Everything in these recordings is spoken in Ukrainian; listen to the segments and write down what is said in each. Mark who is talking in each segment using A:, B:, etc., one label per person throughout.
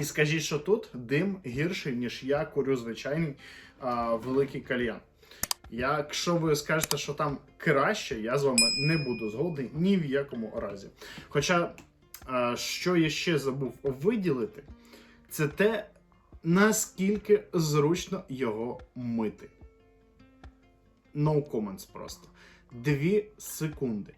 A: І скажіть, що тут дим гірший, ніж я курю звичайний а, великий кальян. Якщо ви скажете, що там краще, я з вами не буду згодний ні в якому разі. Хоча, а, що я ще забув виділити, це те, наскільки зручно його мити. No comments просто. Дві секунди.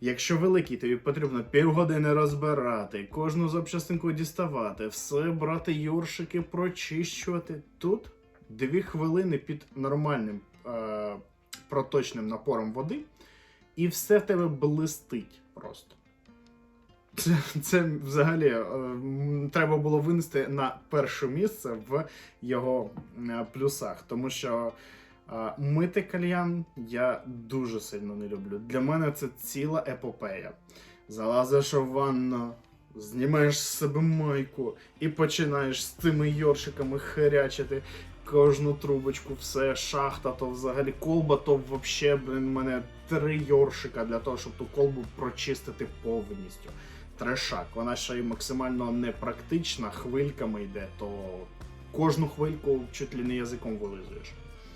A: Якщо великий, тобі потрібно півгодини розбирати, кожну запчастинку діставати, все брати юршики, прочищувати. Тут дві хвилини під нормальним е- проточним напором води, і все в тебе блистить просто. Це, це взагалі е, треба було винести на перше місце в його е, плюсах, тому що мити кальян я дуже сильно не люблю. Для мене це ціла епопея. Залазиш у ванну, знімаєш з себе майку і починаєш з цими йоршиками херячити кожну трубочку, все шахта, то взагалі колба, то взагалі, блин, мене три йоршика для того, щоб ту колбу прочистити повністю. Трешак, вона ще й максимально непрактична, хвильками йде, то кожну хвильку чуть ли не язиком вилизуєш.